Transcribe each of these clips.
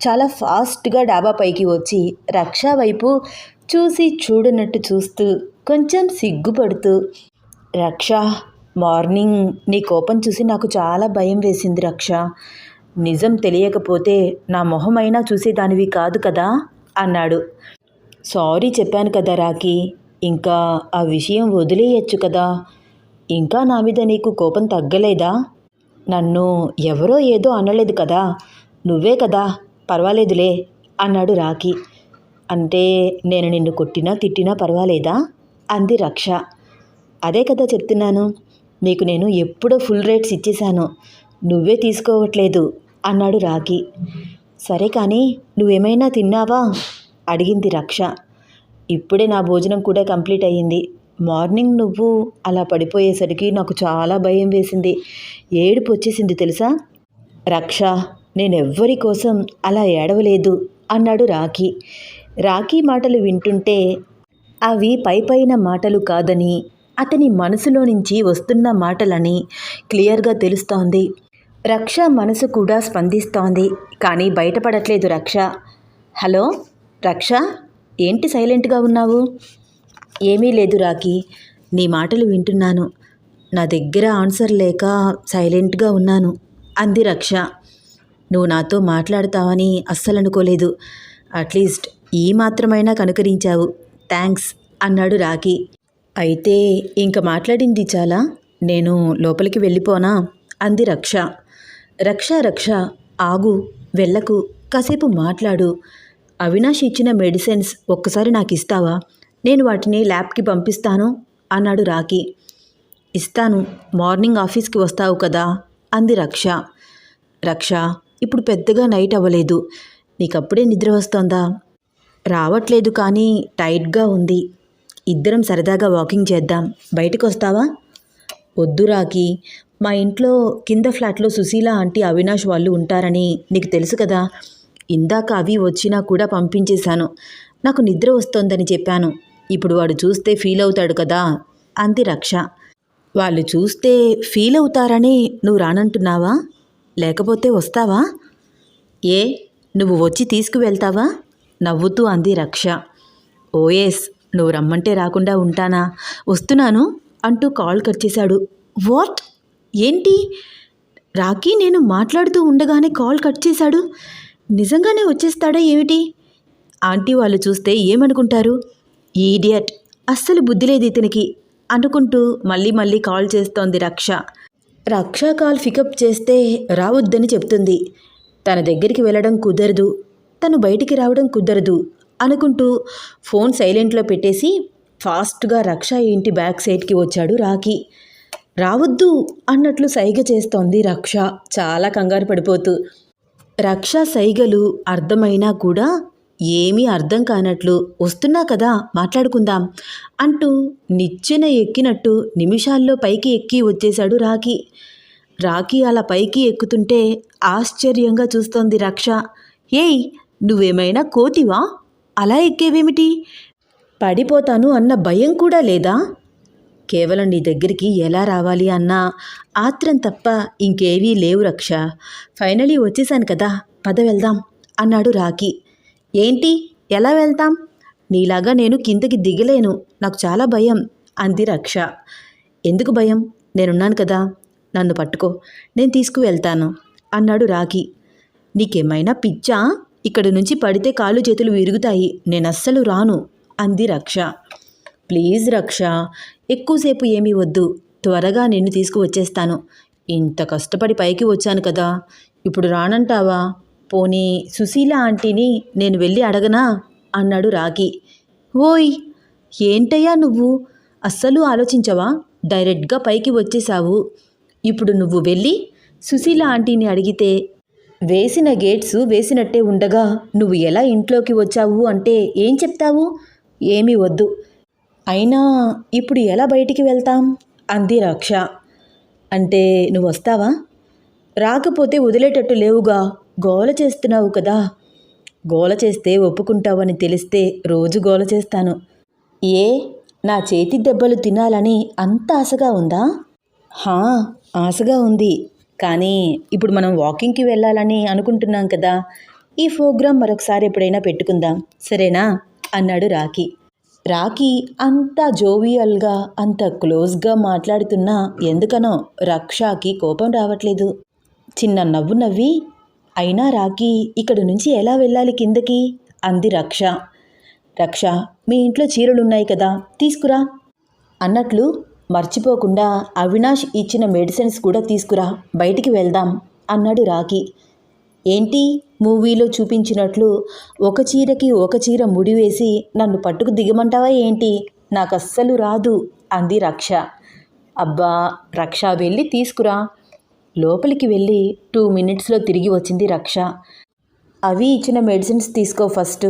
చాలా ఫాస్ట్గా డాబా పైకి వచ్చి రక్ష వైపు చూసి చూడనట్టు చూస్తూ కొంచెం సిగ్గుపడుతూ రక్ష మార్నింగ్ నీ కోపం చూసి నాకు చాలా భయం వేసింది రక్ష. నిజం తెలియకపోతే నా మొహమైనా చూసేదానివి కాదు కదా అన్నాడు. సారీ చెప్పాను కదా రాకి ఇంకా ఆ విషయం వదిలేయచ్చు కదా? ఇంకా నా మీద నీకు కోపం తగ్గలేదా? నన్ను ఎవరో ఏదో అనలేదు కదా? నువ్వే కదా? పర్వాలేదులే అన్నాడు రాఖీ. అంటే నేను నిన్ను కొట్టినా తిట్టినా పర్వాలేదా? అంది రక్ష. అదే కదా చెప్తున్నాను. నీకు నేను ఎప్పుడో ఫుల్ రేట్స్ ఇచ్చేశాను. నువ్వే తీసుకోవట్లేదు అన్నాడు రాఖీ. సరే కానీ నువ్వేమైనా తిన్నావా? అడిగింది రక్ష. ఇప్పుడే నా భోజనం కూడా కంప్లీట్ అయ్యింది. మార్నింగ్ నువ్వు అలా పడిపోయేసరికి నాకు చాలా భయం వేసింది. ఏడుపు వచ్చేసింది తెలుసా? రక్ష నేనెవ్వరి కోసం అలా ఏడవలేదు అన్నాడు రాఖీ. రాఖీ మాటలు వింటుంటే అవి పైపైన మాటలు కాదని అతని మనసులో నుంచి వస్తున్న మాటలని క్లియర్గా తెలుస్తోంది. రక్ష మనసు కూడా స్పందిస్తోంది కానీ బయటపడట్లేదు రక్ష. హలో? రక్ష? ఏంటి సైలెంట్గా ఉన్నావు? ఏమీ లేదు రాఖీ. నీ మాటలు వింటున్నాను. నా దగ్గర ఆన్సర్ లేక సైలెంట్గా ఉన్నాను అంది రక్ష. నువ్వు నాతో మాట్లాడతావని అస్సలు అనుకోలేదు. అట్లీస్ట్ ఈ మాత్రమైనా కనుకరించావు. థ్యాంక్స్ అన్నాడు రాఖీ. అయితే ఇంక మాట్లాడింది చాలా? నేను లోపలికి వెళ్ళిపోనా? అంది రక్ష. రక్ష రక్ష ఆగు వెళ్ళకు కాసేపు మాట్లాడు. అవినాష్ ఇచ్చిన మెడిసిన్స్ ఒక్కసారి నాకు ఇస్తావా నేను వాటిని ల్యాబ్కి పంపిస్తాను అన్నాడు రాఖీ. ఇస్తాను మార్నింగ్ ఆఫీస్కి వస్తావు కదా అంది రక్ష. రక్ష ఇప్పుడు పెద్దగా నైట్ అవ్వలేదు. నీకప్పుడే నిద్ర వస్తోందా? రావట్లేదు కానీ టైట్గా ఉంది. ఇద్దరం సరదాగా వాకింగ్ చేద్దాం. బయటకు వస్తావా వద్దు రాకి మా ఇంట్లో కింద ఫ్లాట్లో సుశీల ఆంటీ అవినాష్ వాళ్ళు ఉంటారని నీకు తెలుసు కదా. ఇందాక అవి వచ్చినా కూడా పంపించేశాను. నాకు నిద్ర వస్తోందని చెప్పాను. ఇప్పుడు వాడు చూస్తే ఫీల్ అవుతాడు కదా అంది రక్ష. వాళ్ళు చూస్తే ఫీల్ అవుతారని నువ్వు రానంటున్నావా? లేకపోతే వస్తావా? ఏ నువ్వు వచ్చి తీసుకువెళ్తావా? నవ్వుతూ అంది రక్ష. ఓఎస్ నువ్వు రమ్మంటే రాకుండా ఉంటానా? వస్తున్నాను అంటూ కాల్ కట్ చేశాడు. వాట్? ఏంటి? రాకీ నేను మాట్లాడుతూ ఉండగానే కాల్ కట్ చేశాడు. నిజంగానే వచ్చేస్తాడా ఏమిటి? ఆంటీ వాళ్ళు చూస్తే ఏమనుకుంటారు? ఈడియట్ అస్సలు బుద్ధి లేదు ఇతనికి అనుకుంటూ మళ్ళీ మళ్ళీ కాల్ చేస్తోంది రక్ష. రక్ష కాల్ పికప్ చేస్తే రావద్దని చెప్తుంది. తన దగ్గరికి వెళ్ళడం కుదరదు. తను బయటికి రావడం కుదరదు అనుకుంటూ ఫోన్ సైలెంట్లో పెట్టేసి ఫాస్ట్గా రక్ష ఇంటి బ్యాక్ సైడ్కి వచ్చాడు రాఖి. రావద్దు అన్నట్లు సైగ చేస్తోంది రక్ష. చాలా కంగారు పడిపోతూ రక్ష సైగలు అర్థమైనా కూడా ఏమీ అర్థం కానట్లు వస్తున్నా కదా మాట్లాడుకుందాం అంటూ నిచ్చెన ఎక్కినట్టు నిమిషాల్లో పైకి ఎక్కి వచ్చేశాడు రాఖీ. రాఖీ అలా పైకి ఎక్కుతుంటే ఆశ్చర్యంగా చూస్తోంది రక్ష. ఏయ్ నువ్వేమైనా కోతివా? అలా ఎక్కేవేమిటి? పడిపోతాను అన్న భయం కూడా లేదా? కేవలం నీ దగ్గరికి ఎలా రావాలి అన్న ఆత్రం తప్ప ఇంకేవీ లేవు రక్ష. ఫైనలీ వచ్చేసాను కదా పద వెళ్దాం అన్నాడు రాఖీ. ఏంటి? ఎలా వెళ్తాం? నీలాగా నేను కిందకి దిగలేను. నాకు చాలా భయం అంది రక్ష. ఎందుకు భయం? నేనున్నాను కదా. నన్ను పట్టుకో. నేను తీసుకువెళ్తాను అన్నాడు రాఖీ. నీకేమైనా పిచ్చా? ఇక్కడి నుంచి పడితే కాళ్ళు చేతులు విరుగుతాయి. నేను అస్సలు రాను అంది రక్ష. ప్లీజ్ రక్ష ఎక్కువసేపు ఏమీ వద్దు. త్వరగా నిన్ను తీసుకువచ్చేస్తాను. ఇంత కష్టపడి పైకి వచ్చాను కదా. ఇప్పుడు రానంటావా? పోనీ సుశీల ఆంటీని నేను వెళ్ళి అడగనా? అన్నాడు రాకీ ఓయ్ ఏంటయ్యా నువ్వు? అస్సలు ఆలోచించవా? డైరెక్ట్గా పైకి వచ్చేసావు ఇప్పుడు నువ్వు వెళ్ళి సుశీల ఆంటీని అడిగితే వేసిన గేట్స్ వేసినట్టే ఉండగా నువ్వు ఎలా ఇంట్లోకి వచ్చావు అంటే ఏం చెప్తావు? ఏమీ వద్దు. అయినా ఇప్పుడు ఎలా బయటికి వెళ్తాం? అంది రక్ష. అంటే నువ్వు వస్తావా? రాకపోతే వదిలేటట్టు లేవుగా. గోల చేస్తున్నావు కదా. గోల చేస్తే ఒప్పుకుంటావని తెలిస్తే రోజు గోల చేస్తాను. ఏ? నా చేతి దెబ్బలు తినాలని అంత ఆశగా ఉందా? హా ఆశగా ఉంది. కానీ ఇప్పుడు మనం వాకింగ్కి వెళ్ళాలని అనుకుంటున్నాం కదా. ఈ ప్రోగ్రాం మరొకసారి ఎప్పుడైనా పెట్టుకుందాం. సరేనా? అన్నాడు రాకీ రాకీ అంత జోవియల్గా అంత క్లోజ్గా మాట్లాడుతున్నా ఎందుకనో రక్షాకి కోపం రావట్లేదు. చిన్న నవ్వు నవ్వి అయినా రాకీ ఇక్కడి నుంచి ఎలా వెళ్ళాలి కిందకి? అంది రక్ష. రక్ష మీ ఇంట్లో చీరలున్నాయి కదా తీసుకురా. అన్నట్లు మర్చిపోకుండా అవినాష్ ఇచ్చిన మెడిసిన్స్ కూడా తీసుకురా బయటికి వెళ్దాం అన్నాడు రాకీ ఏంటి? మూవీలో చూపించినట్లు ఒక చీరకి ఒక చీర ముడివేసి నన్ను పట్టుకు దిగమంటావా ఏంటి? నాకు అస్సలు రాదు అంది రక్ష. అబ్బా రక్ష వెళ్ళి తీసుకురా లోపలికి వెళ్ళి టూ మినిట్స్లో తిరిగి వచ్చింది రక్ష. అవి ఇచ్చిన మెడిసిన్స్ తీసుకో ఫస్ట్.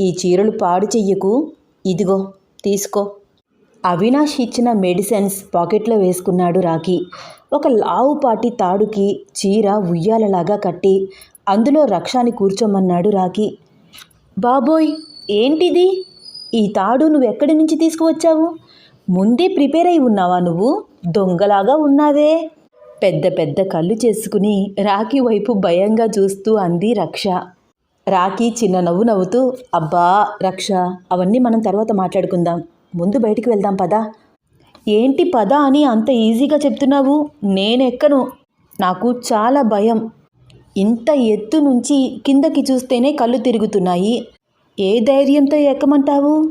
ఈ చీరలు పాడు చెయ్యకు. ఇదిగో తీసుకో. అవినాష్ ఇచ్చిన మెడిసిన్స్ పాకెట్లో వేసుకున్నాడు రాకీ ఒక లావుపాటి తాడుకి చీర ఉయ్యాలలాగా కట్టి అందులో రక్షాని కూర్చోమన్నాడు రాకీ బాబోయ్ ఏంటిది? ఈ తాడు నువ్వు ఎక్కడి నుంచి తీసుకువచ్చావు? ముందే ప్రిపేర్ అయి ఉన్నావా నువ్వు? దొంగలాగా ఉన్నావే. పెద్ద పెద్ద కళ్ళు చేసుకుని రాఖీ వైపు భయంగా చూస్తూ అంది రక్ష. రాఖీ చిన్న నవ్వు నవ్వుతూ అబ్బా రక్ష అవన్నీ మనం తర్వాత మాట్లాడుకుందాం. ముందు బయటికి వెళ్దాం పదా. ఏంటి పద అని అంత ఈజీగా చెప్తున్నావు? నేనెక్కను? నాకు చాలా భయం. ఇంత ఎత్తు నుంచి కిందకి చూస్తేనే కళ్ళు తిరుగుతున్నాయి. ఏ ధైర్యంతో ఎక్కమంటావు?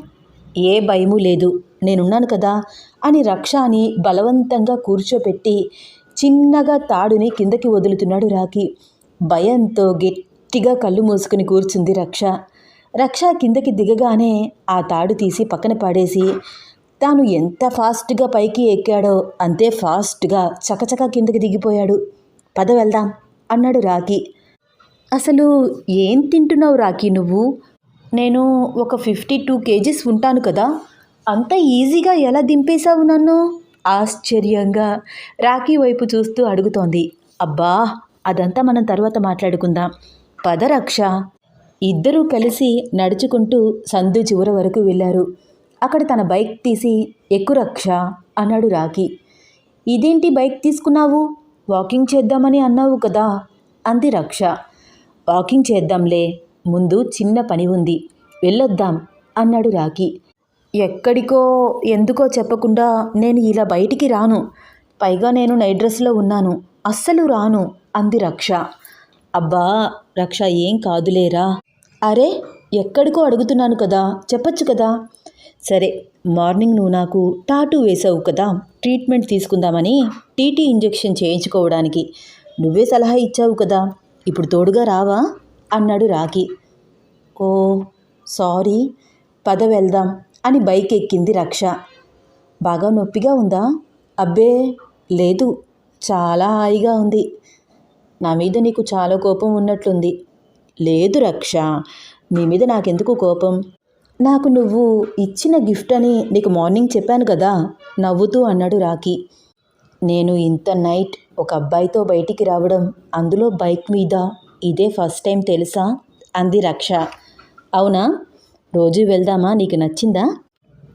ఏ భయము లేదు. నేనున్నాను కదా అని రక్షాని బలవంతంగా కూర్చోపెట్టి చిన్నగా తాడుని కిందకి వదులుతున్నాడు రాకి భయంతో గట్టిగా కళ్ళు మూసుకుని కూర్చుంది రక్ష. రక్ష కిందకి దిగగానే ఆ తాడు తీసి పక్కన పడేసి తాను ఎంత ఫాస్ట్గా పైకి ఎక్కాడో అంతే ఫాస్ట్గా చకచక కిందకి దిగిపోయాడు. పద వెళ్దాం అన్నాడు రాకీ అసలు ఏం తింటున్నావు రాకీ నువ్వు? నేను ఒక ఫిఫ్టీ టూ కేజీస్ ఉంటాను కదా. అంత ఈజీగా ఎలా దింపేశావు నన్ను? ఆశ్చర్యంగా రాఖీ వైపు చూస్తూ అడుగుతోంది. అబ్బా అదంతా మనం తర్వాత మాట్లాడుకుందాం. పద రక్ష. ఇద్దరూ కలిసి నడుచుకుంటూ సందు చివర వరకు వెళ్ళారు. అక్కడ తన బైక్ తీసి ఎక్కు రక్ష అన్నాడు రాఖీ. ఇదేంటి బైక్ తీసుకున్నావు? వాకింగ్ చేద్దామని అన్నావు కదా అంది రక్ష. వాకింగ్ చేద్దాంలే. ముందు చిన్న పని ఉంది. వెళ్ళొద్దాం అన్నాడు రాఖీ. ఎక్కడికో ఎందుకో చెప్పకుండా నేను ఇలా బయటికి రాను. పైగా నేను నైట్ డ్రెస్లో ఉన్నాను. అస్సలు రాను అంది రక్ష. అబ్బా రక్ష ఏం కాదులేరా. అరే ఎక్కడికో అడుగుతున్నాను కదా చెప్పొచ్చు కదా. సరే మార్నింగ్ నువ్వు నాకు టాటూ వేసావు కదా ట్రీట్మెంట్ తీసుకుందామని టీటీ ఇంజెక్షన్ చేయించుకోవడానికి. నువ్వే సలహా ఇచ్చావు కదా ఇప్పుడు తోడుగా రావా అన్నాడు రాకీ ఓ సారీ పద వెళ్దాం అని బైక్ ఎక్కింది రక్ష. బాగా నొప్పిగా ఉందా? అబ్బే లేదు. చాలా హాయిగా ఉంది. నా మీద నీకు చాలా కోపం ఉన్నట్లుంది. లేదు రక్ష నీ మీద నాకెందుకు కోపం? నాకు నువ్వు ఇచ్చిన గిఫ్ట్ అని నీకు మార్నింగ్ చెప్పాను కదా నవ్వుతూ అన్నాడు రాకీ నేను ఇంత నైట్ ఒక అబ్బాయితో బయటికి రావడం అందులో బైక్ మీద ఇదే ఫస్ట్ టైం తెలుసా? అంది రక్ష. అవునా? రోజు వెళ్దామా? నీకు నచ్చిందా?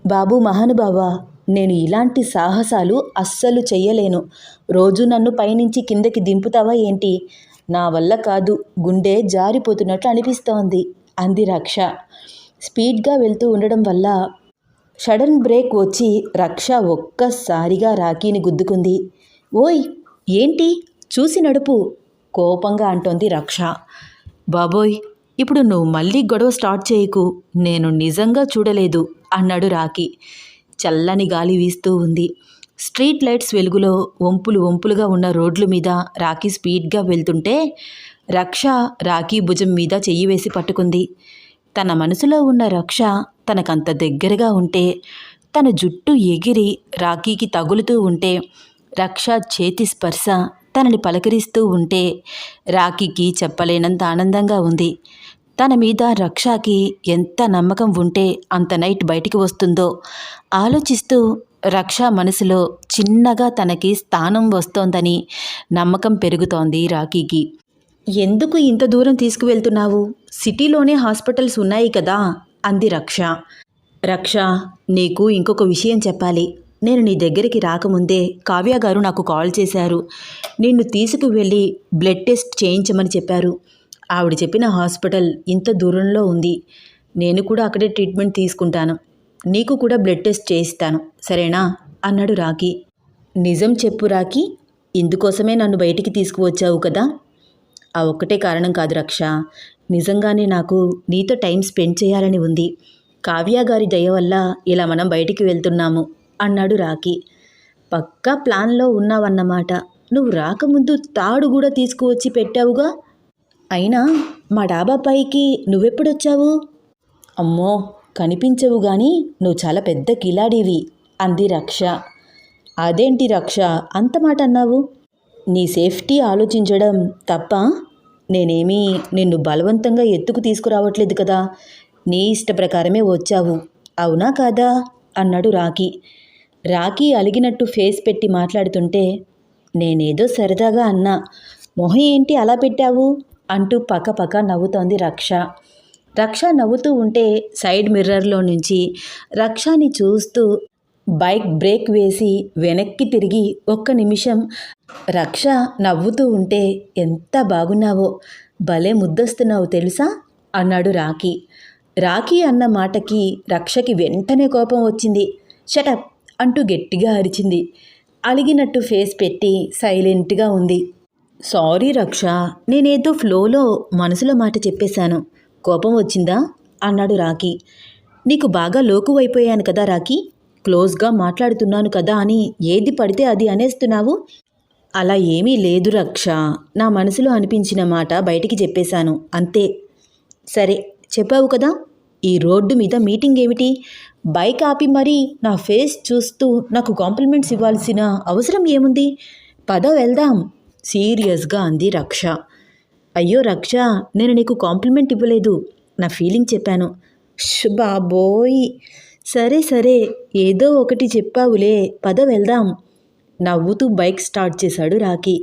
బాబు మహానుభావ నేను ఇలాంటి సాహసాలు అస్సలు చెయ్యలేను. రోజు నన్ను పైనుంచి కిందకి దింపుతావా ఏంటి? నా వల్ల కాదు. గుండె జారిపోతున్నట్లు అనిపిస్తోంది. అంది రక్ష. స్పీడ్గా వెళ్తూ ఉండడం వల్ల సడన్ బ్రేక్ వచ్చి రక్ష ఒక్కసారిగా రాఖీని గుద్దుకుంది. ఓయ్! ఏంటి? చూసి నడుపు. కోపంగా అంటోంది రక్ష. బాబోయ్! ఇప్పుడు నువ్వు మళ్ళీ గొడవ స్టార్ట్ చేయకు. నేను నిజంగా చూడలేదు అన్నాడు రాకీ చల్లని గాలి వీస్తూ ఉంది. స్ట్రీట్ లైట్స్ వెలుగులో వంపులు వంపులుగా ఉన్న రోడ్ల మీద రాకీ స్పీడ్గా వెళ్తుంటే రక్ష రాకీ భుజం మీద చెయ్యి వేసి పట్టుకుంది. తన మనసులో ఉన్న రక్ష తనకంత దగ్గరగా ఉంటే తన జుట్టు ఎగిరి రాకీకి తగులుతూ ఉంటే రక్ష చేతి స్పర్శ తనని పలకరిస్తూ ఉంటే రాకీకి చెప్పలేనంత ఆనందంగా ఉంది. తన మీద రక్షకి ఎంత నమ్మకం ఉంటే అంత నైట్ బయటికి వస్తుందో ఆలోచిస్తూ రక్ష మనసులో చిన్నగా తనకి స్థానం వస్తోందని నమ్మకం పెరుగుతోంది రాఖీకి. ఎందుకు ఇంత దూరం తీసుకువెళ్తున్నావు? సిటీలోనే హాస్పిటల్స్ ఉన్నాయి కదా అంది రక్ష. రక్ష నీకు ఇంకొక విషయం చెప్పాలి. నేను నీ దగ్గరికి రాకముందే కావ్య గారు నాకు కాల్ చేశారు. నిన్ను తీసుకువెళ్ళి బ్లడ్ టెస్ట్ చేయించమని చెప్పారు. ఆవిడ చెప్పిన హాస్పిటల్ ఇంత దూరంలో ఉంది. నేను కూడా అక్కడే ట్రీట్మెంట్ తీసుకుంటాను. నీకు కూడా బ్లడ్ టెస్ట్ చేయిస్తాను. సరేనా? అన్నాడు రాకీ నిజం చెప్పు రాకీ ఇందుకోసమే నన్ను బయటికి తీసుకువచ్చావు కదా? ఆ ఒక్కటే కారణం కాదు రక్ష. నిజంగానే నాకు నీతో టైం స్పెండ్ చేయాలని ఉంది. కావ్య గారి దయ వల్ల ఇలా మనం బయటికి వెళ్తున్నాము అన్నాడు రాకీ పక్కా ప్లాన్లో ఉన్నావన్నమాట. నువ్వు రాకముందు తాడు కూడా తీసుకువచ్చి పెట్టావుగా? అయినా మా డాబా పైకి నువ్వెప్పుడొచ్చావు? అమ్మో కనిపించవు గాని నువ్వు చాలా పెద్ద కిలాడివి అంది రక్ష. అదేంటి రక్ష అంత మాట అన్నావు? నీ సేఫ్టీ ఆలోచించడం తప్ప నేనేమీ నిన్ను బలవంతంగా ఎత్తుకు తీసుకురావట్లేదు కదా. నీ ఇష్ట ప్రకారమే వచ్చావు. అవునా కాదా? అన్నాడు రాకీ రాకీ అలిగినట్టు ఫేస్ పెట్టి మాట్లాడుతుంటే నేనేదో సరదాగా అన్నా. మొహం ఏంటి అలా పెట్టావు? అంటూ పక్కపక్క పక్క నవ్వుతోంది రక్ష. రక్ష నవ్వుతూ ఉంటే సైడ్ మిర్రర్లో నుంచి రక్షని చూస్తూ బైక్ బ్రేక్ వేసి వెనక్కి తిరిగి ఒక్క నిమిషం రక్ష నవ్వుతూ ఉంటే ఎంత బాగున్నావో భలే ముద్దొస్తున్నావు తెలుసా? అన్నాడు రాఖీ. రాఖీ అన్న మాటకి రక్షకి వెంటనే కోపం వచ్చింది. షటప్ అంటూ గట్టిగా అరిచింది. అలిగినట్టు ఫేస్ పెట్టి సైలెంట్గా ఉంది. సారీ రక్ష నేనేదో ఫ్లోలో మనసులో మాట చెప్పేశాను. కోపం వచ్చిందా? అన్నాడు రాకీ నీకు బాగా లోకువైపోయాను కదా రాకీ క్లోజ్గా మాట్లాడుతున్నాను కదా అని ఏది పడితే అది అనేస్తున్నావు? అలా ఏమీ లేదు రక్ష నా మనసులో అనిపించిన మాట బయటికి చెప్పేశాను. అంతే. సరే చెప్పావు కదా ఈ రోడ్డు మీద మీటింగ్ ఏమిటి? బైక్ ఆపి మరీ నా ఫేస్ చూస్తూ నాకు కాంప్లిమెంట్స్ ఇవ్వాల్సిన అవసరం ఏముంది? పద వెళ్దాం. సీరియస్గా అంది రక్ష. అయ్యో రక్ష నేను నీకు కాంప్లిమెంట్ ఇవ్వలేదు. నా ఫీలింగ్ చెప్పాను. బాబోయ్! సరే సరే ఏదో ఒకటి చెప్పావులే పద వెళ్దాం. నవ్వుతూ బైక్ స్టార్ట్ చేశాడు రాకీ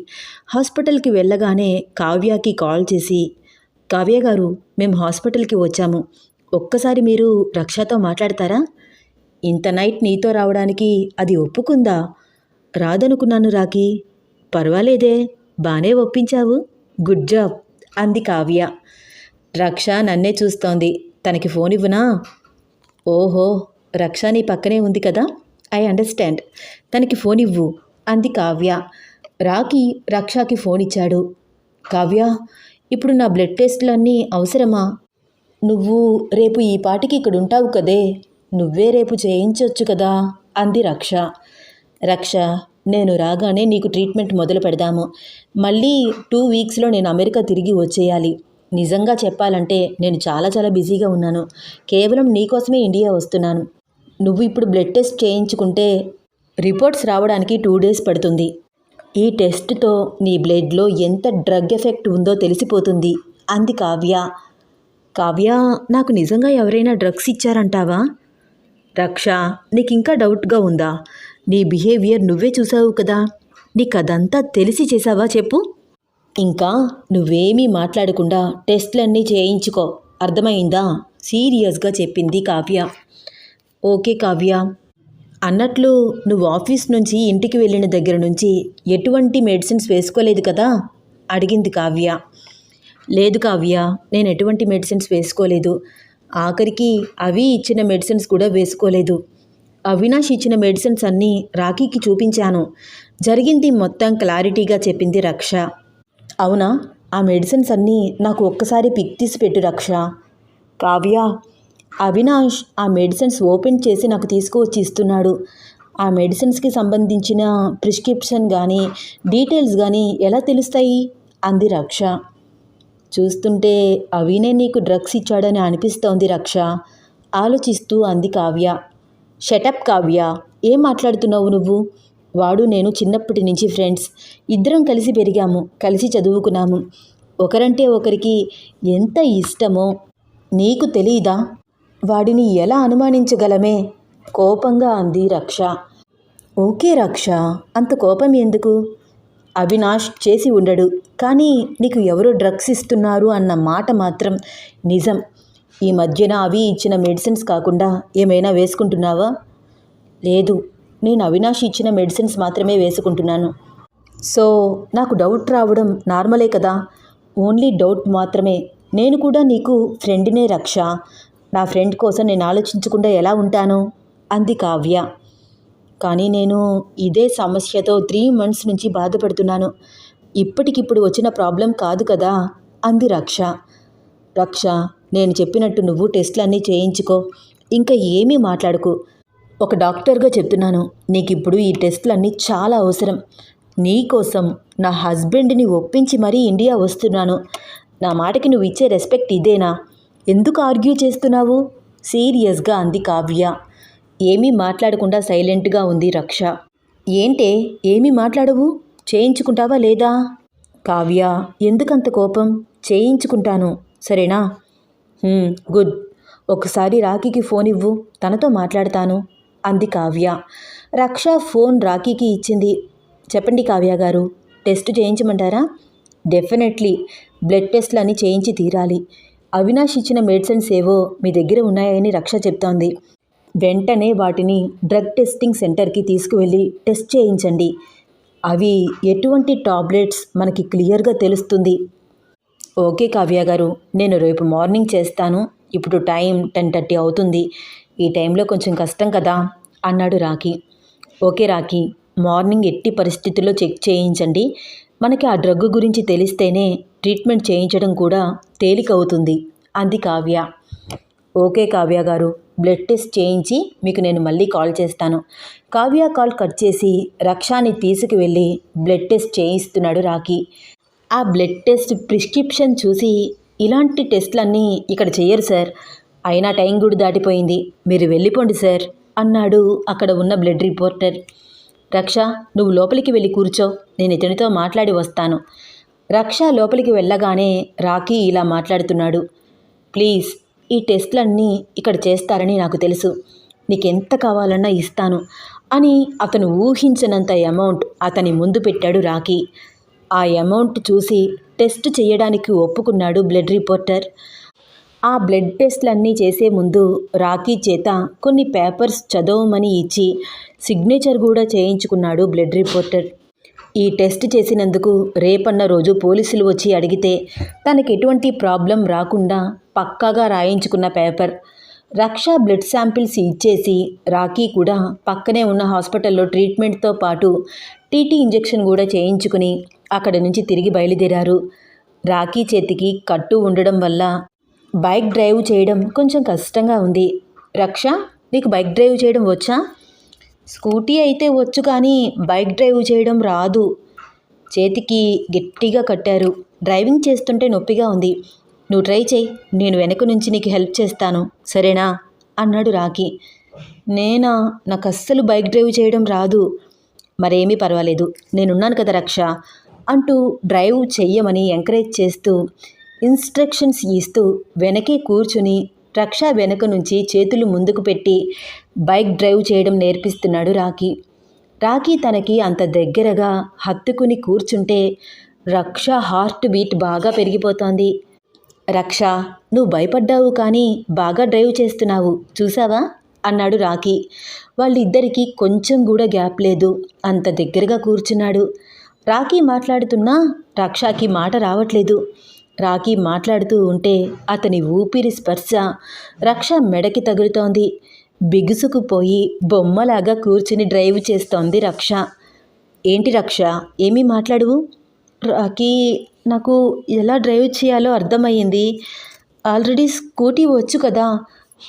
హాస్పిటల్కి వెళ్ళగానే కావ్యకి కాల్ చేసి కావ్య గారు మేము హాస్పిటల్కి వచ్చాము. ఒక్కసారి మీరు రక్షతో మాట్లాడతారా? ఇంత నైట్ నీతో రావడానికి అది ఒప్పుకుందా? రాదనుకున్నాను రాకీ పర్వాలేదే బానే ఒప్పించావు. గుడ్ జాబ్ అంది కావ్య. రక్ష నన్నే చూస్తోంది. తనకి ఫోన్ ఇవ్వనా? ఓహో రక్ష నీ పక్కనే ఉంది కదా? I understand. తనకి ఫోన్ ఇవ్వు అంది కావ్య. రాకి రక్షకి ఫోన్ ఇచ్చాడు. కావ్య ఇప్పుడు నా బ్లడ్ టెస్టులన్నీ అవసరమా? నువ్వు రేపు ఈ పాటికి ఇక్కడ ఉంటావు కదే. నువ్వే రేపు చేయించవచ్చు కదా? అంది రక్ష. రక్ష నేను రాగానే నీకు ట్రీట్మెంట్ మొదలు పెడదాము. మళ్ళీ టూ వీక్స్లో నేను అమెరికా తిరిగి వచ్చేయాలి. నిజంగా చెప్పాలంటే నేను చాలా చాలా బిజీగా ఉన్నాను. కేవలం నీకోసమే ఇండియా వస్తున్నాను. నువ్వు ఇప్పుడు బ్లడ్ టెస్ట్ చేయించుకుంటే రిపోర్ట్స్ రావడానికి టూ డేస్ పడుతుంది. ఈ టెస్ట్తో నీ బ్లడ్లో ఎంత డ్రగ్ ఎఫెక్ట్ ఉందో తెలిసిపోతుంది. అంది కావ్య. కావ్య నాకు నిజంగా ఎవరైనా డ్రగ్స్ ఇచ్చారంటావా? రక్ష నీకు ఇంకా డౌట్గా ఉందా? నీ బిహేవియర్ నువ్వే చూసావు కదా. నీకు అదంతా తెలిసి చేసావా చెప్పు. ఇంకా నువ్వేమీ మాట్లాడకుండా టెస్ట్లన్నీ చేయించుకో. అర్థమైందా? సీరియస్గా చెప్పింది కావ్య. ఓకే కావ్య. అన్నట్లు నువ్వు ఆఫీస్ నుంచి ఇంటికి వెళ్ళిన దగ్గర నుంచి ఎటువంటి మెడిసిన్స్ వేసుకోలేదు కదా? అడిగింది కావ్య. లేదు కావ్య నేను ఎటువంటి మెడిసిన్స్ వేసుకోలేదు. ఆఖరికి అవి ఇచ్చిన మెడిసిన్స్ కూడా వేసుకోలేదు. అవినాష్ ఇచ్చిన మెడిసిన్స్ అన్నీ రాఖీకి చూపించాను. జరిగింది మొత్తం క్లారిటీగా చెప్పింది రక్ష. అవునా? ఆ మెడిసిన్స్ అన్నీ నాకు ఒక్కసారి పిక్ తీసి పెట్టు రక్ష. కావ్య అవినాష్ ఆ మెడిసిన్స్ ఓపెన్ చేసి నాకు తీసుకువచ్చి ఇస్తున్నాడు. ఆ మెడిసిన్స్కి సంబంధించిన ప్రిస్క్రిప్షన్ కానీ డీటెయిల్స్ కానీ ఎలా తెలుస్తాయి? అంది రక్ష. చూస్తుంటే అవినే నీకు డ్రగ్స్ ఇచ్చాడని అనిపిస్తోంది రక్ష. ఆలోచిస్తూ అంది కావ్య. షటప్ కావ్య ఏం మాట్లాడుతున్నావు నువ్వు? వాడు నేను చిన్నప్పటి నుంచి ఫ్రెండ్స్ ఇద్దరం కలిసి పెరిగాము కలిసి చదువుకున్నాము. ఒకరంటే ఒకరికి ఎంత ఇష్టమో నీకు తెలీదా? వాడిని ఎలా అనుమానించగలమే? కోపంగా అంది రక్ష. ఓకే రక్ష. అంత కోపం ఎందుకు? అవినాష్ చేసి ఉండడు. కానీ నీకు ఎవరో డ్రగ్స్ ఇస్తున్నారు అన్న మాట మాత్రం నిజం. ఈ మధ్యన అవి ఇచ్చిన మెడిసిన్స్ కాకుండా ఏమైనా వేసుకుంటున్నావా? లేదు. నేను అవినాష్ ఇచ్చిన మెడిసిన్స్ మాత్రమే వేసుకుంటున్నాను. సో నాకు డౌట్ రావడం నార్మలే కదా. ఓన్లీ డౌట్ మాత్రమే. నేను కూడా నీకు ఫ్రెండ్నే రక్ష. నా ఫ్రెండ్ కోసం నేను ఆలోచించకుండా ఎలా ఉంటాను? అంది కావ్య. కానీ నేను ఇదే సమస్యతో త్రీ మంత్స్ నుంచి బాధపడుతున్నాను. ఇప్పటికిప్పుడు వచ్చిన ప్రాబ్లం కాదు కదా అంది రక్ష. రక్ష నేను చెప్పినట్టు నువ్వు టెస్టులన్నీ చేయించుకో. ఇంకా ఏమీ మాట్లాడుకు. ఒక డాక్టర్గా చెప్తున్నాను నీకు ఇప్పుడు ఈ టెస్టులన్నీ చాలా అవసరం. నీకోసం నా హస్బెండ్ని ఒప్పించి మరీ ఇండియా వస్తున్నాను. నా మాటకి నువ్వు ఇచ్చే రెస్పెక్ట్ ఇదేనా? ఎందుకు ఆర్గ్యూ చేస్తున్నావు? సీరియస్గా అంది కావ్య. ఏమీ మాట్లాడకుండా సైలెంట్గా ఉంది రక్ష. ఏంటే? ఏమీ మాట్లాడవు? చేయించుకుంటావా లేదా? కావ్య ఎందుకంత కోపం? చేయించుకుంటాను. సరేనా? గుడ్. ఒకసారి రాఖీకి ఫోన్ ఇవ్వు తనతో మాట్లాడతాను అంది కావ్య. రక్ష ఫోన్ రాఖీకి ఇచ్చింది. చెప్పండి కావ్య గారు టెస్ట్ చేయించమంటారా? డెఫినెట్లీ. బ్లడ్ టెస్ట్లు అన్నీ చేయించి తీరాలి. అవినాష్ ఇచ్చిన మెడిసిన్స్ ఏవో మీ దగ్గర ఉన్నాయని రక్ష చెప్తోంది. వెంటనే వాటిని డ్రగ్ టెస్టింగ్ సెంటర్కి తీసుకువెళ్ళి టెస్ట్ చేయించండి. అవి ఎటువంటి టాబ్లెట్స్ మనకి క్లియర్గా తెలుస్తుంది. ఓకే కావ్య గారు నేను రేపు మార్నింగ్ చేస్తాను. ఇప్పుడు టైం టెన్ థర్టీ అవుతుంది. ఈ టైంలో కొంచెం కష్టం కదా? అన్నాడు రాఖీ. ఓకే రాఖీ మార్నింగ్ ఎట్టి పరిస్థితుల్లో చెక్ చేయించండి. మనకి ఆ డ్రగ్ గురించి తెలిస్తేనే ట్రీట్మెంట్ చేయించడం కూడా తేలికవుతుంది అంది కావ్య. ఓకే కావ్య గారు బ్లడ్ టెస్ట్ చేయించి మీకు నేను మళ్ళీ కాల్ చేస్తాను. కావ్య కాల్ కట్ చేసి రక్షాని తీసుకువెళ్ళి బ్లడ్ టెస్ట్ చేయిస్తున్నాడు రాఖీ. ఆ బ్లడ్ టెస్ట్ ప్రిస్క్రిప్షన్ చూసి ఇలాంటి టెస్ట్లన్నీ ఇక్కడ చేయరు సార్. అయినా టైం కూడా దాటిపోయింది. మీరు వెళ్ళిపోండి సార్ అన్నాడు అక్కడ ఉన్న బ్లడ్ రిపోర్టర్. రక్ష నువ్వు లోపలికి వెళ్ళి కూర్చో నేను ఇతనితో మాట్లాడి వస్తాను. రక్ష లోపలికి వెళ్ళగానే రాకీ ఇలా మాట్లాడుతున్నాడు. ప్లీజ్ ఈ టెస్ట్లన్నీ ఇక్కడ చేస్తారని నాకు తెలుసు. నీకెంత కావాలన్నా ఇస్తాను అని అతను ఊహించినంత అమౌంట్ అతని ముందు పెట్టాడు రాకీ ఆ అమౌంట్ చూసి టెస్ట్ చేయడానికి ఒప్పుకున్నాడు బ్లడ్ రిపోర్టర్. ఆ బ్లడ్ టెస్ట్లన్నీ చేసే ముందు రాకీ చేత కొన్ని పేపర్స్ చదవమని ఇచ్చి సిగ్నేచర్ కూడా చేయించుకున్నాడు బ్లడ్ రిపోర్టర్. ఈ టెస్ట్ చేసినందుకు రేపన్న రోజు పోలీసులు వచ్చి అడిగితే తనకి ఎటువంటి ప్రాబ్లం రాకుండా పక్కాగా రాయించుకున్న పేపర్. రక్ష బ్లడ్ శాంపిల్స్ ఇచ్చేసి రాకీ కూడా పక్కనే ఉన్న హాస్పిటల్లో ట్రీట్మెంట్తో పాటు టీటీ ఇంజెక్షన్ కూడా చేయించుకుని అక్కడి నుంచి తిరిగి బయలుదేరారు. రాఖీ చేతికి కట్టు ఉండడం వల్ల బైక్ డ్రైవ్ చేయడం కొంచెం కష్టంగా ఉంది. రక్ష నీకు బైక్ డ్రైవ్ చేయడం వచ్చా? స్కూటీ అయితే వచ్చు కానీ బైక్ డ్రైవ్ చేయడం రాదు. చేతికి గట్టిగా కట్టారు. డ్రైవింగ్ చేస్తుంటే నొప్పిగా ఉంది. నువ్వు ట్రై చేయి. నేను వెనక నుంచి నీకు హెల్ప్ చేస్తాను. సరేనా? అన్నాడు రాఖీ. నేనా? నాకు అస్సలు బైక్ డ్రైవ్ చేయడం రాదు. మరేమీ పర్వాలేదు. నేనున్నాను కదా రక్ష. అంటూ డ్రైవ్ చెయ్యమని ఎంకరేజ్ చేస్తూ ఇన్స్ట్రక్షన్స్ ఇస్తూ వెనకే కూర్చుని రక్ష వెనక నుంచి చేతులు ముందుకు పెట్టి బైక్ డ్రైవ్ చేయడం నేర్పిస్తున్నాడు రాకీ రాకీ తనకి అంత దగ్గరగా హత్తుకుని కూర్చుంటే రక్ష హార్ట్ బీట్ బాగా పెరిగిపోతోంది. రక్ష నువ్వు భయపడ్డావు కానీ బాగా డ్రైవ్ చేస్తున్నావు చూసావా? అన్నాడు రాకీ వాళ్ళిద్దరికీ కొంచెం కూడా గ్యాప్ లేదు. అంత దగ్గరగా కూర్చున్నాడు. రాఖీ మాట్లాడుతున్నా రక్షాకి మాట రావట్లేదు. రాఖీ మాట్లాడుతూ ఉంటే అతని ఊపిరి స్పర్శ రక్ష మెడకి తగులుతోంది. బిగుసుకుపోయి బొమ్మలాగా కూర్చుని డ్రైవ్ చేస్తోంది రక్ష. ఏంటి రక్ష? ఏమీ మాట్లాడువు? రాఖీ నాకు ఎలా డ్రైవ్ చేయాలో అర్థమయ్యింది. ఆల్రెడీ స్కూటీ వచ్చు కదా.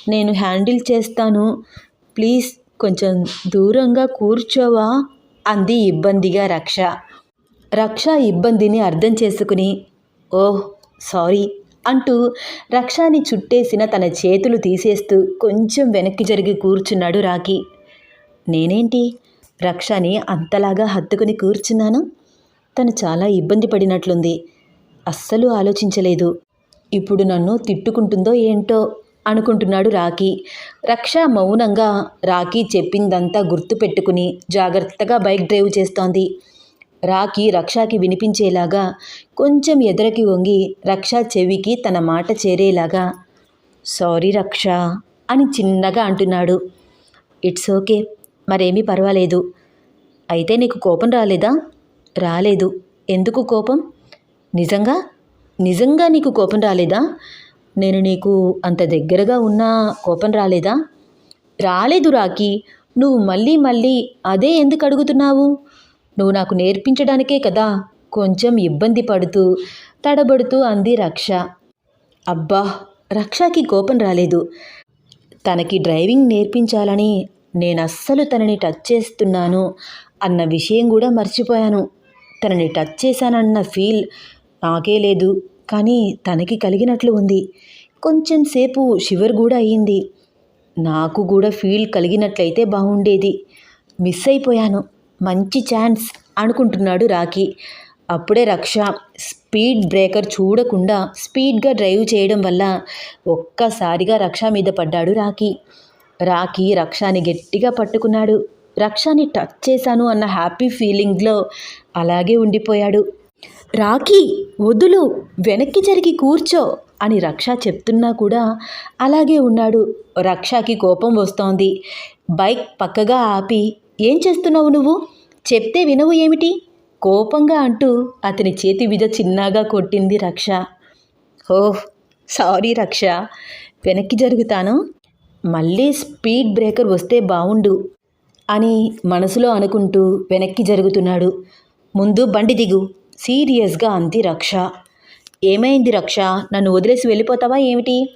నేను హ్యాండిల్ చేస్తాను. ప్లీజ్ కొంచెం దూరంగా కూర్చోవా? అంది ఇబ్బందిగా రక్ష. రక్ష ఇబ్బందిని అర్థం చేసుకుని ఓహ్ సారీ అంటూ రక్షాని చుట్టేసిన తన చేతులు తీసేస్తూ కొంచెం వెనక్కి జరిగి కూర్చున్నాడు రాఖి. నేనేంటి? రక్షని అంతలాగా హత్తుకుని కూర్చున్నాను? తను చాలా ఇబ్బంది పడినట్లుంది. అస్సలు ఆలోచించలేదు. ఇప్పుడు నన్ను తిట్టుకుంటుందో ఏంటో అనుకుంటున్నాడు రాఖీ. రక్ష మౌనంగా రాఖీ చెప్పిందంతా గుర్తుపెట్టుకుని జాగ్రత్తగా బైక్ డ్రైవ్ చేస్తోంది. రాకి రక్షాకి వినిపించేలాగా కొంచెం ఎదురకి వంగి రక్ష చెవికి తన మాట చేరేలాగా సారీ రక్ష అని చిన్నగా అంటున్నాడు. ఇట్స్ ఓకే మరేమీ పర్వాలేదు. అయితే నీకు కోపం రాలేదా? రాలేదు. ఎందుకు కోపం? నిజంగా? నిజంగా నీకు కోపం రాలేదా? నేను నీకు అంత దగ్గరగా ఉన్నా కోపం రాలేదా? రాలేదు రాకి నువ్వు మళ్ళీ మళ్ళీ అదే ఎందుకు అడుగుతున్నావు? నువ్వు నాకు నేర్పించడానికే కదా. కొంచెం ఇబ్బంది పడుతూ తడబడుతూ అంది రక్ష. అబ్బా రక్షకి కోపం రాలేదు. తనకి డ్రైవింగ్ నేర్పించాలని నేను అస్సలు తనని టచ్ చేస్తున్నాను అన్న విషయం కూడా మర్చిపోయాను. తనని టచ్ చేశానన్న ఫీల్ నాకే లేదు కానీ తనకి కలిగినట్లు ఉంది. కొంచెం సేపు షివర్ కూడా అయ్యింది. నాకు కూడా ఫీల్ కలిగినట్లయితే బాగుండేది మిస్ అయిపోయాను. మంచి ఛాన్స్ అనుకుంటున్నాడు రాకీ అప్పుడే రక్ష స్పీడ్ బ్రేకర్ చూడకుండా స్పీడ్గా డ్రైవ్ చేయడం వల్ల ఒక్కసారిగా రక్ష మీద పడ్డాడు రాకీ రాకీ రక్షాని గట్టిగా పట్టుకున్నాడు. రక్షాని టచ్ చేశాను అన్న హ్యాపీ ఫీలింగ్లో అలాగే ఉండిపోయాడు. రాకీ వదులు వెనక్కి జరిగి కూర్చో అని రక్ష చెప్తున్నా కూడా అలాగే ఉన్నాడు. రక్షకి కోపం వస్తోంది. బైక్ పక్కగా ఆపి ఏం చేస్తున్నావు నువ్వు? చెప్తే వినవు ఏమిటి? కోపంగా అంటూ అతని చేతి మీద చిన్నగా కొట్టింది రక్ష. ఓహ్ సారీ రక్ష. వెనక్కి జరుగుతాను. మళ్ళీ స్పీడ్ బ్రేకర్ వస్తే బావుండు అని మనసులో అనుకుంటూ వెనక్కి జరుగుతున్నాడు. ముందు బండి దిగు. సీరియస్గా అంది రక్ష. ఏమైంది రక్ష? నన్ను వదిలేసి వెళ్ళిపోతావా ఏమిటి?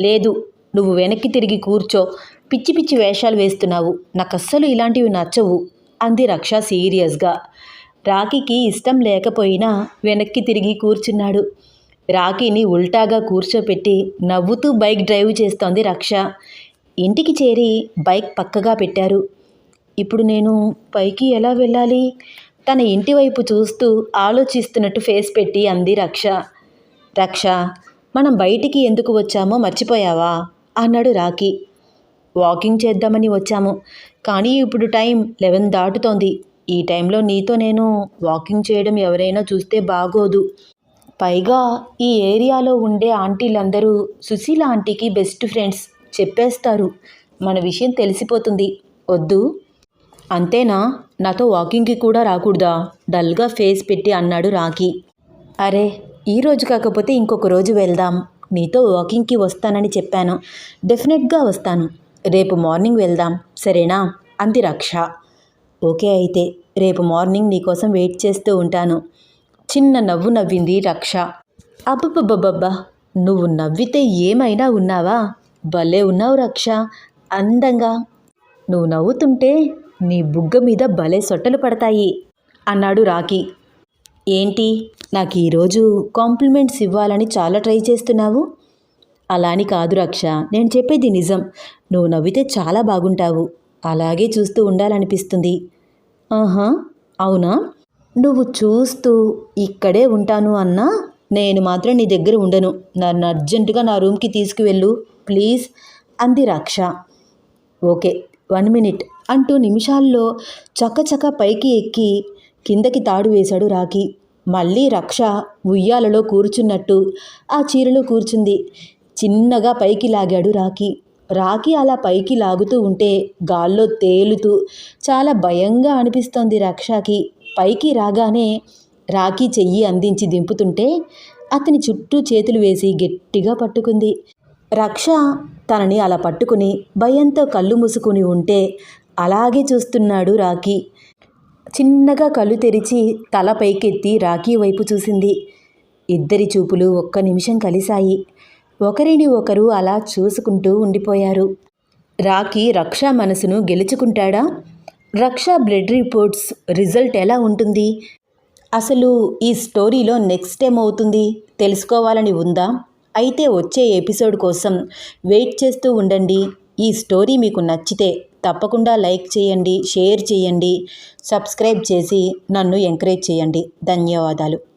లేదు నువ్వు వెనక్కి తిరిగి కూర్చో. పిచ్చి పిచ్చి వేషాలు వేస్తున్నావు. నాకు అస్సలు ఇలాంటివి నచ్చవు. అంది రక్ష సీరియస్గా. రాకీకి ఇష్టం లేకపోయినా వెనక్కి తిరిగి కూర్చున్నాడు. రాకీని ఉల్టాగా కూర్చోపెట్టి నవ్వుతూ బైక్ డ్రైవ్ చేస్తోంది రక్ష. ఇంటికి చేరి బైక్ పక్కగా పెట్టారు. ఇప్పుడు నేను పైకి ఎలా వెళ్ళాలి తన ఇంటి వైపు చూస్తూ ఆలోచిస్తున్నట్టు ఫేస్ పెట్టి అంది రక్ష. రక్ష మనం బయటికి ఎందుకు వచ్చామో మర్చిపోయావా అన్నాడు రాకీ వాకింగ్ చేద్దామని వచ్చాము. కానీ ఇప్పుడు టైం లెవెన్ దాటుతోంది. ఈ టైంలో నీతో నేను వాకింగ్ చేయడం ఎవరైనా చూస్తే బాగోదు. పైగా ఈ ఏరియాలో ఉండే ఆంటీలందరూ సుశీల ఆంటీకి బెస్ట్ ఫ్రెండ్స్ చెప్పేస్తారు. మన విషయం తెలిసిపోతుంది. వద్దు. అంతేనా? నాతో వాకింగ్కి కూడా రాకూడదా? డల్గా ఫేస్ పెట్టి అన్నాడు రాఖీ. అరే ఈ రోజు కాకపోతే ఇంకొక రోజు వెళ్దాం. నీతో వాకింగ్కి వస్తానని చెప్పాను. డెఫినెట్గా వస్తాను. రేపు మార్నింగ్ వెళ్దాం సరేనా? అంది రక్ష. ఓకే అయితే రేపు మార్నింగ్ నీకోసం వెయిట్ చేస్తూ ఉంటాను. చిన్న నవ్వు నవ్వింది రక్ష. అబ్బబ్బబ్బబ్బా నువ్వు నవ్వితే ఏమైనా ఉన్నావా? భలే ఉన్నావు రక్ష. అందంగా నువ్వు నవ్వుతుంటే నీ బుగ్గ మీద భలే సొట్టలు పడతాయి అన్నాడు రాకీ ఏంటి నాకు ఈరోజు కాంప్లిమెంట్స్ ఇవ్వాలని చాలా ట్రై చేస్తున్నావు? అలా అని కాదు రక్ష. నేను చెప్పేది నిజం. నువ్వు నవ్వితే చాలా బాగుంటావు. అలాగే చూస్తూ ఉండాలనిపిస్తుంది. ఆహా అవునా? నువ్వు చూస్తూ ఇక్కడే ఉంటాను అన్నా నేను మాత్రం నీ దగ్గర ఉండను. నన్ను అర్జెంటుగా నా రూమ్కి తీసుకువెళ్ళు ప్లీజ్ అంది రక్ష. ఓకే వన్ మినిట్ అంటూ నిమిషాల్లో చకచక పైకి ఎక్కి కిందకి తాడు వేశాడు రాకీ మళ్ళీ రక్ష ఉయ్యాలలో కూర్చున్నట్టు ఆ చీరలో కూర్చుంది. చిన్నగా పైకి లాగాడు రాకీ రాఖీ అలా పైకి లాగుతూ ఉంటే గాల్లో తేలుతూ చాలా భయంగా అనిపిస్తోంది రక్షకి. పైకి రాగానే రాఖీ చెయ్యి అందించి దింపుతుంటే అతని చుట్టూ చేతులు వేసి గట్టిగా పట్టుకుంది. రక్ష తనని అలా పట్టుకుని భయంతో కళ్ళు మూసుకుని ఉంటే అలాగే చూస్తున్నాడు రాఖీ. చిన్నగా కళ్ళు తెరిచి తల పైకెత్తి రాఖీ వైపు చూసింది. ఇద్దరి చూపులు ఒక్క నిమిషం కలిశాయి. ఒకరిని ఒకరు అలా చూసుకుంటూ ఉండిపోయారు. రాకీ రక్ష మనసును గెలుచుకుంటాడా? రక్ష బ్లడ్ రిపోర్ట్స్ రిజల్ట్ ఎలా ఉంటుంది? అసలు ఈ స్టోరీలో నెక్స్ట్ ఏమవుతుంది తెలుసుకోవాలని ఉందా? అయితే వచ్చే ఎపిసోడ్ కోసం వెయిట్ చేస్తూ ఉండండి. ఈ స్టోరీ మీకు నచ్చితే తప్పకుండా లైక్ చేయండి షేర్ చేయండి సబ్స్క్రైబ్ చేసి నన్ను ఎంకరేజ్ చేయండి. ధన్యవాదాలు.